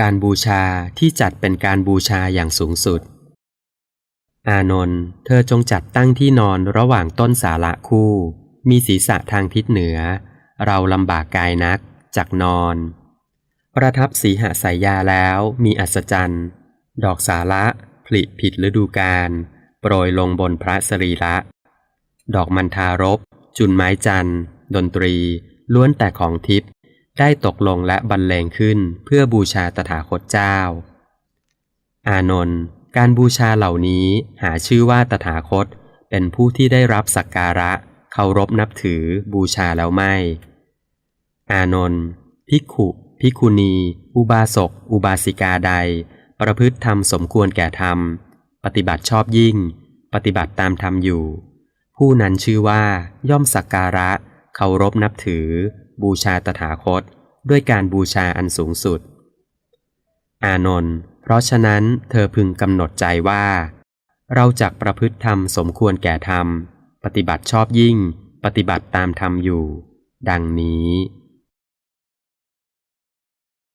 การบูชาที่จัดเป็นการบูชาอย่างสูงสุด อานนท์เธอจงจัดตั้งที่นอนระหว่างต้นสาระคู่ มีศีรษะทางทิศเหนือ เราลำบากกายนักจากนอน ประทับสีหสายยาแล้วมีอัศจรรย์ ดอกสาระผลิผิดฤดูกาลโปรยลงบนพระสรีระ ดอกมันทารบ จุนไม้จันทร์ดนตรี ล้วนแต่ของทิพย์ ได้ตกลงและบรรเลงขึ้นเพื่อบูชาตถาคตเจ้า อานนท์การบูชาเหล่านี้หาชื่อว่าตถาคต เป็นผู้ที่ได้รับสักการะเคารพนับถือบูชาแล้วไม่ อานนท์ภิกขุภิกขุณี อุบาสก อุบาสิกาใด ประพฤติธรรมสมควรแก่ธรรม ปฏิบัติชอบยิ่ง ปฏิบัติตามธรรมอยู่ ผู้นั้นชื่อว่าย่อมสักการะเคารพนับถือ บูชาตถาคต ด้วยการบูชาอันสูงสุด อานนท์เพราะฉะนั้นเธอพึงกำหนดใจว่า เราจักประพฤติธรรมสมควรแก่ธรรม ปฏิบัติชอบยิ่ง ปฏิบัติตามธรรมอยู่ ดังนี้